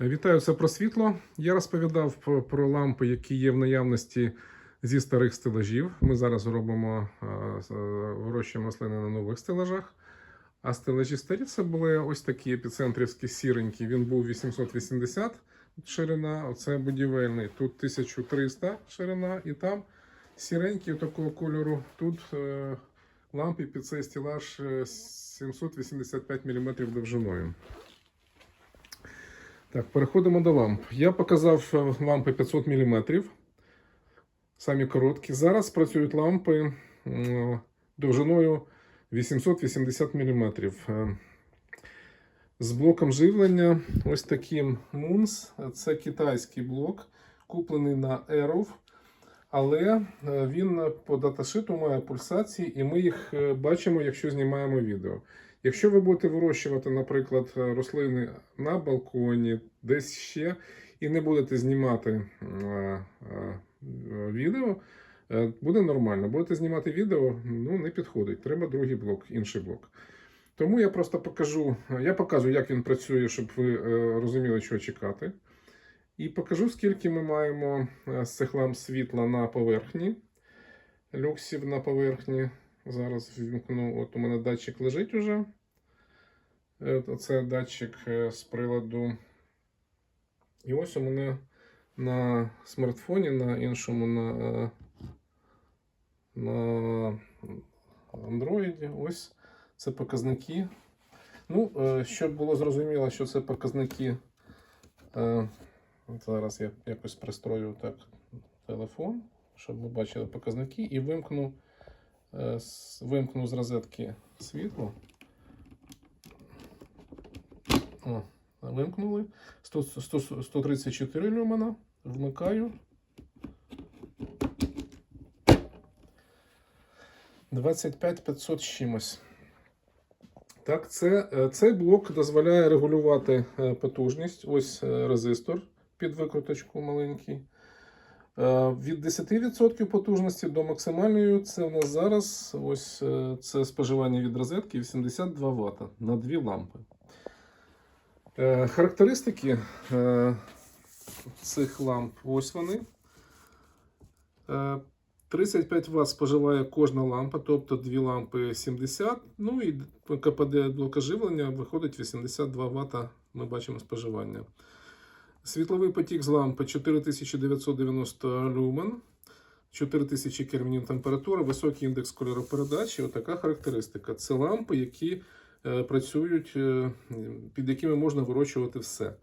Вітаю це про світло. Я розповідав про- лампи, які є в наявності зі старих стелажів. Ми зараз робимо вирощуємо рослини на нових стелажах. А стелажі старі це були ось такі епіцентрівські сіренькі. Він був 880 ширина, оце будівельний. Тут 1300 ширина, і там сіренький такого кольору. Тут е, лампи під цей стелаж е, 785 мм довжиною. Так, переходимо до ламп. Я показав е, лампи 500 мм. Самі короткі. Зараз працюють лампи довжиною 880 мм. З блоком живлення ось таким Moons. Це китайський блок, куплений на Aerov. Але е, він по даташиту має пульсації, і ми їх е, бачимо, якщо знімаємо відео. Якщо ви будете вирощувати, наприклад, рослини на балконі, десь ще, і не будете знімати е, е, відео, е, буде нормально. Будете знімати відео, ну не підходить. Треба другий блок, інший блок. Тому я просто покажу, я покажу, як він працює, щоб ви е, розуміли, що чекати. І покажу, скільки ми маємо е, з цих світла на поверхні, люксів на поверхні. Зараз вімкну, от у мене датчик лежить уже. Е, Це датчик е, з приладу. І ось у мене на смартфоні, на іншому на, на Android. Ось це показники. Ну, щоб було зрозуміло, що це показники. Зараз я якось пристрою так телефон, щоб ви бачили показники, і вимкну, е, вимкну з розетки світло. О, вимкнули. 100, 100, 134 люмена. Вмикаю. 25 500 з чимось. Так, це, е, цей блок дозволяє регулювати е, потужність. Ось резистор під викруточку маленький. Е, Від 10% потужності до максимальної це у нас зараз ось е, це споживання від розетки 82 Вт на дві лампи. Е, Характеристики цих ламп ось вони. Е, 35 Вт споживає кожна лампа, тобто дві лампи 70. Ну і КПД блока живлення виходить 82 Вт. Ми бачимо споживання. Світловий потік з лампи 4990 люмен, 4000 кельвінів температура, високий індекс кольоропередачі. Отака характеристика. Це лампи, які е, працюють, е, під якими можна вирощувати все.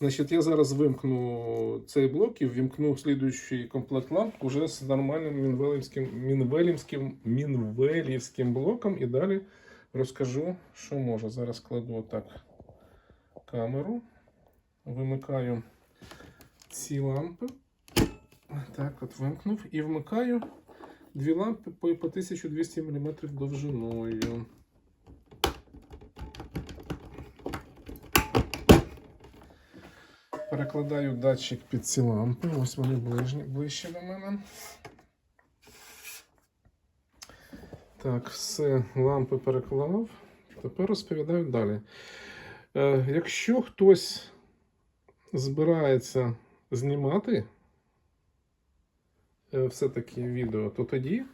Значить, я зараз вимкну цей блок і ввімкну слідуючий комплект ламп уже з нормальним мінвелівським, мінвелівським, мінвелівським блоком. І далі розкажу, що може. Зараз кладу отак камеру. Вимикаю ці лампи. Так, от вимкнув. І вмикаю дві лампи по, по 1200 мм довжиною. Перекладаю датчик під ці лампи. Ось вони ближні, ближче до мене. Так, все, лампи переклав. Тепер розповідаю далі. Е, якщо хтось збирається знімати е, все-таки відео, то тоді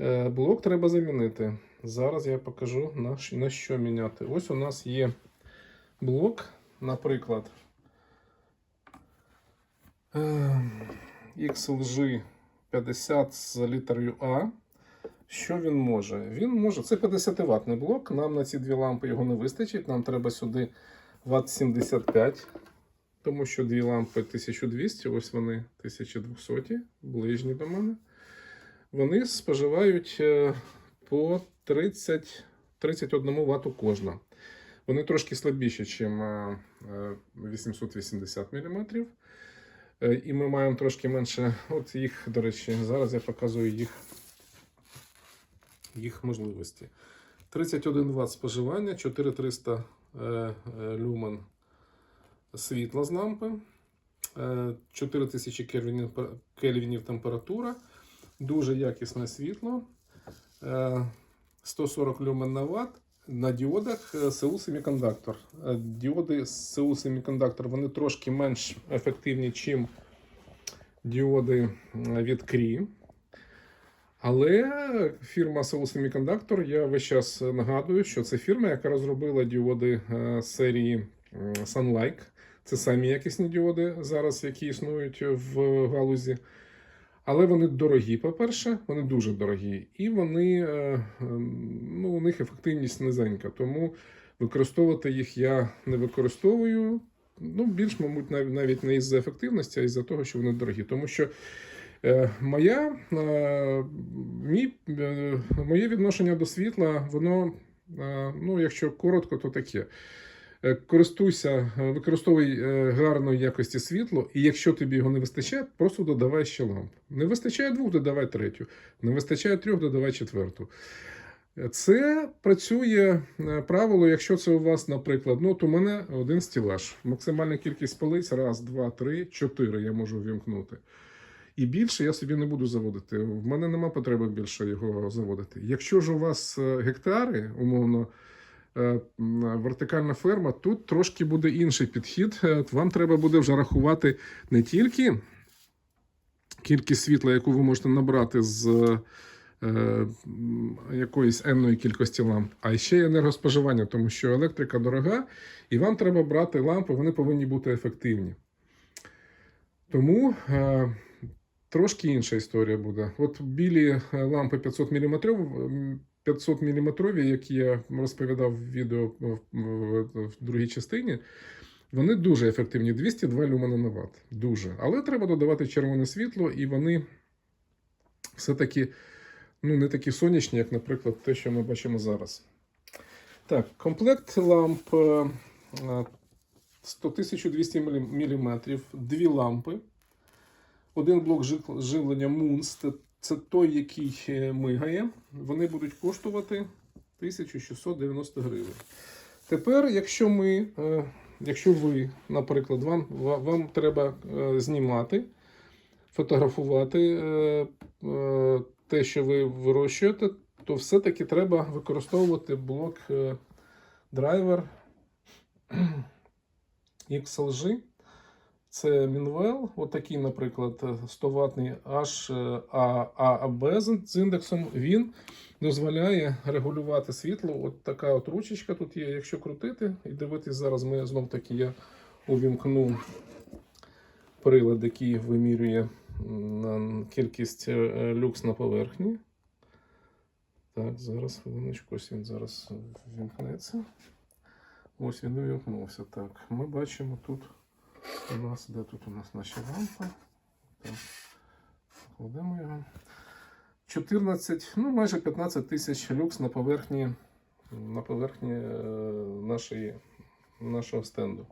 е, блок треба замінити. Зараз я покажу на, що міняти. Ось у нас є блок, наприклад, е, XLG 50 з літерою А. Що він може? Він може. Це 50 ватний блок. Нам на ці дві лампи його не вистачить. Нам треба сюди Вт 75, тому що дві лампи 1200, ось вони 1200, ближні до мене. Вони споживають е, по 30, 31 Вт кожна. Вони трошки слабіші, ніж 880 мм. І ми маємо трошки менше. От їх, до речі, зараз я показую їх, їх можливості. 31 Вт споживання, 4300 е, е, люмен світла з лампи, е, 4000 кельвінів, кельвінів температура, дуже якісне світло, е, 140 люмен на Вт. На діодах е, СУ. Е, Діоди СУ Semiconductor вони трошки менш ефективні, ніж діоди е, від Cree. Але фірма СУ Semiconductor, я весь час нагадую, що це фірма, яка розробила діоди е, серії м, Sunlight. Це самі якісні діоди зараз, які існують в галузі. Але вони дорогі, по-перше, вони дуже дорогі, і вони, е, ем, ну, у них ефективність низенька. Тому використовувати їх я не використовую. Ну, більш, мабуть, навіть не із-за ефективності, а із-за того, що вони дорогі. Тому що е, моя, е, мій, моє відношення до світла, воно, ну, якщо коротко, то таке. Е, Користуйся, е, використовуй е, гарної якості світло, і якщо тобі його не вистачає, просто додавай ще ламп. Не вистачає двох, додавай третю. Не вистачає трьох, додавай четверту. Це працює правило, якщо це у вас, наприклад, ну, от у мене один стілаж. Максимальна кількість полиць, раз, два, три, чотири я можу вімкнути. І більше я собі не буду заводити. В мене нема потреби більше його заводити. Якщо ж у вас гектари, умовно, вертикальна ферма, тут трошки буде інший підхід. Е, Вам треба буде вже рахувати не тільки кількість світла, яку ви можете набрати з е, якоїсь енної кількості ламп, а ще й енергоспоживання, тому що електрика дорога, і вам треба брати лампи, вони повинні бути ефективні. Тому е, трошки інша історія буде. От білі е, лампи 500 мм, 500 мм, які я розповідав в відео в, другій частині, вони дуже ефективні. 202 люмена на ватт. Дуже. Але треба додавати червоне світло, і вони все-таки ну, не такі сонячні, як, наприклад, те, що ми бачимо зараз. Так, комплект ламп е, е, 100 1200 мм, дві лампи. Один блок живлення Moons, це- той, який е, мигає. Вони будуть коштувати 1690 гривень. Тепер, якщо ми, е, якщо ви, наприклад, вам, вам треба е, знімати, фотографувати те, що ви вирощуєте, то все-таки треба використовувати блок драйвер XLG. Це Мінвел, отакий, наприклад, 100 ватний HAAB з- індексом. Він дозволяє регулювати світло. От така от ручечка тут є. Якщо крутити і дивитись, зараз ми знов таки я увімкну прилад, який вимірює кількість е, люкс на поверхні. Так, зараз хвилиночку, ось він зараз вімкнеться. Ось він увімкнувся. Так, ми бачимо тут. У нас де тут у нас наші лампи? Кладемо його. 14, ну майже 15 тисяч люкс на поверхні, на поверхні е, нашої, нашого стенду.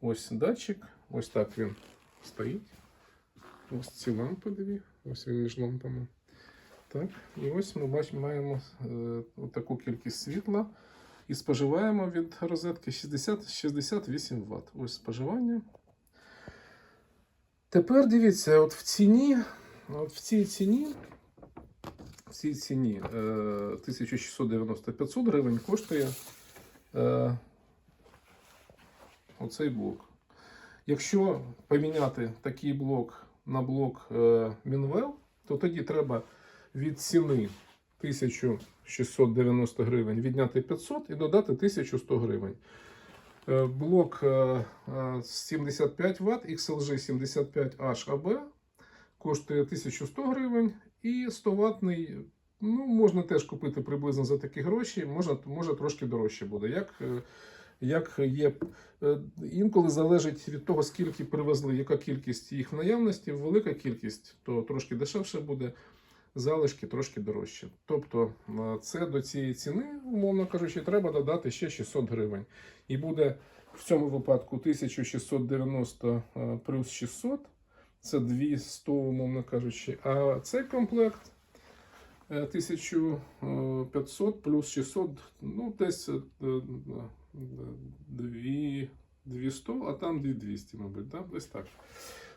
Ось датчик, ось так він стоїть. Ось ці лампи дві, ось він між лампами. Так, і ось ми бачимо, маємо е, таку кількість світла. І споживаємо від розетки 60, 68 Вт. Ось споживання. Тепер дивіться, от в ціні, от в цій ціні, в цій ціні е, 1690 500 гривень коштує е, оцей блок. Якщо поміняти такий блок на блок е, Мінвел, то тоді треба від ціни 1690 гривень відняти 500 і додати 1100 гривень. Е, Блок е, е, 75 Вт, XLG 75 HAB коштує 1100 гривень і 100 ватний. Ну, можна теж купити приблизно за такі гроші, може, може трошки дорожче буде. Як, е, як є, е, інколи залежить від того, скільки привезли, яка кількість їх в наявності, велика кількість, то трошки дешевше буде залишки трошки дорожче. Тобто е, це до цієї ціни, умовно кажучи, треба додати ще 600 гривень. І буде в цьому випадку 1690 е, плюс 600, це 200, умовно кажучи. А цей комплект е, 1500 плюс 600, ну десь е, е, дві- 200, а там 2200, мабуть, да? десь так.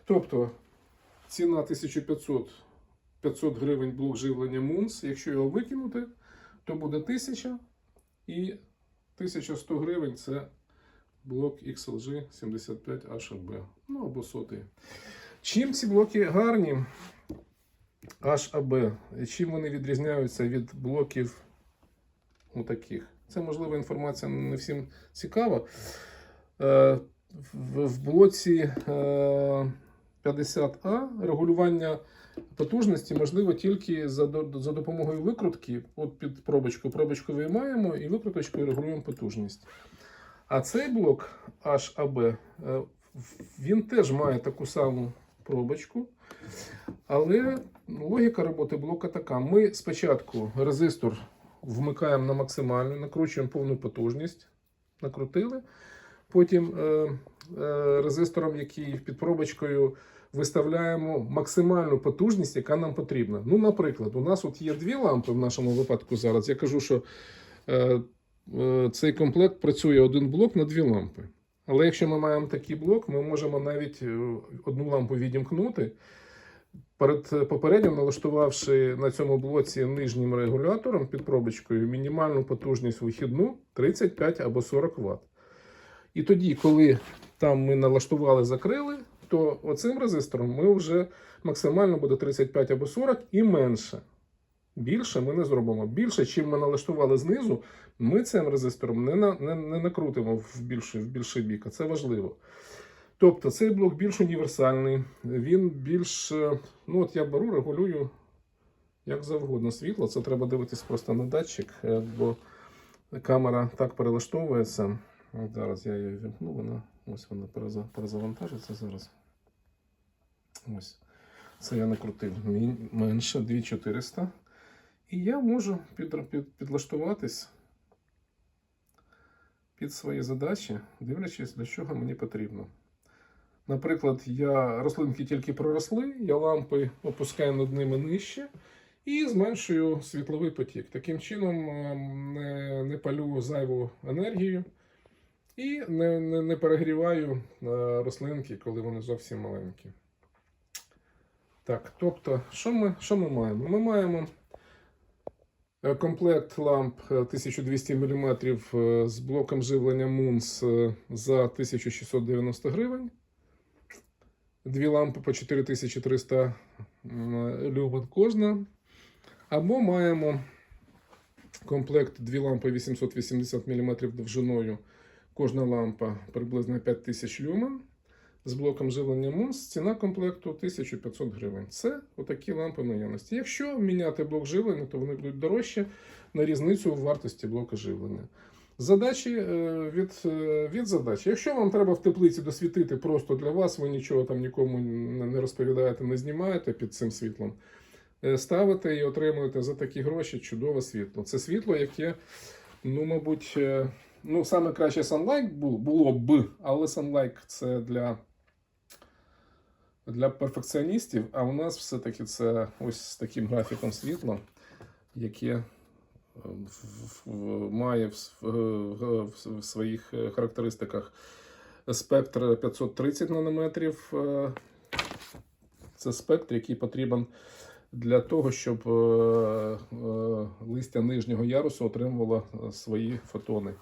Тобто ціна 1500 500 гривень блок живлення Мунс. Якщо його викинути, то буде 1000 і 1100 гривень це блок XLG 75HB. Ну або сотий. Чим ці блоки гарні? HAB. Чим вони відрізняються від блоків таких? Це, можливо, інформація не всім цікава. Е, В, блоці е, 50А регулювання потужності можливо тільки за, за допомогою викрутки. От під пробочку. Пробочку виймаємо і викруточкою регулюємо потужність. А цей блок HAB, е, він теж має таку саму пробочку. Але логіка роботи блока така: ми спочатку резистор вмикаємо на максимальну, накручуємо повну потужність, накрутили. Потім е, е, резистором, який під пробочкою, виставляємо максимальну потужність, яка нам потрібна. Ну, наприклад, у нас от є дві лампи в нашому випадку зараз. Я кажу, що е, е, цей комплект працює один блок на дві лампи. Але якщо ми маємо такий блок, ми можемо навіть е, одну лампу відімкнути. Перед попередньо налаштувавши на цьому блоці нижнім регулятором під пробочкою мінімальну потужність вихідну 35 або 40 Вт. І тоді, коли там ми налаштували, закрили, то оцим резистором ми вже максимально буде 35 або 40 і менше. Більше ми не зробимо. Більше, чим ми налаштували знизу, ми цим резистором не, на, не, не накрутимо в більший, в більший бік, а це важливо. Тобто цей блок більш універсальний, він більш. е, Ну, от я беру, регулюю як завгодно світло. Це треба дивитись просто на датчик, е, бо камера так перелаштовується. Зараз я її вімкну, вона ось вона перезавантажиться зараз. Ось. Це я накрутив менше 2400. І я можу під, під, підлаштуватись під свої задачі, дивлячись, для чого мені потрібно. Наприклад, я рослинки тільки проросли, я лампи опускаю над ними нижче і зменшую світловий потік. Таким чином е, не, не палю зайву енергію і не, не, не перегріваю е, рослинки, коли вони зовсім маленькі. Так, тобто, що ми, що ми маємо? Ми маємо е, комплект ламп е, 1200 мм з блоком живлення е, за 1690 гривень. Дві лампи по 4300 м, люмен кожна. Або маємо комплект дві лампи 880 мм довжиною. Кожна лампа приблизно 5000 люмен. З блоком живлення МУНС ціна комплекту 1500 гривень. Це отакі лампи наявності. Якщо міняти блок живлення, то вони будуть дорожчі на різницю в вартості блока живлення. Задачі е, від, е, від задачі. Якщо вам треба в теплиці досвітити просто для вас, ви нічого там нікому не розповідаєте, не знімаєте під цим світлом, е, ставите і отримуєте за такі гроші чудове світло. Це світло, яке, ну, мабуть, ну, саме краще Sunlight було б, але Sunlight це для, для перфекціоністів, а у нас все-таки це ось з таким графіком світла, яке в- має в, в своїх е, характеристиках спектр 530 нанометрів. Е, Це спектр, який потрібен для того, щоб е, е, листя нижнього ярусу отримувало е, свої фотони.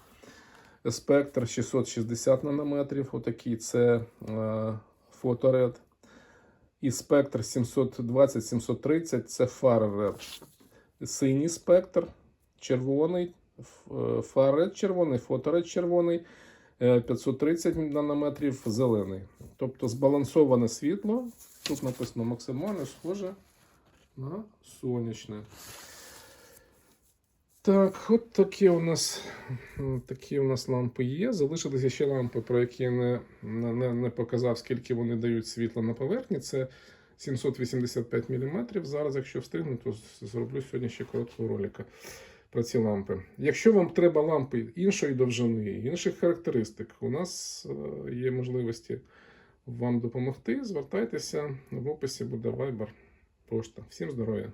Спектр 660 нанометрів, отакий це е, фоторед. І спектр 720-730 це фар Синій спектр червоний, ф- е, червоний, фоторед червоний, е, 530 нанометрів зелений. Тобто збалансоване світло. Тут написано максимально схоже на сонячне. Так, от такі у нас, такі у нас лампи є. Залишилися ще лампи, про які я не, не, не- показав, скільки вони дають світла на поверхні. Це 785 мм. Зараз, якщо встигну, то зроблю сьогодні ще короткого ролика про ці лампи. Якщо вам треба лампи іншої довжини, інших характеристик, у нас е, є можливості вам допомогти. Звертайтеся в описі буде Viber, пошта. Всім здоров'я!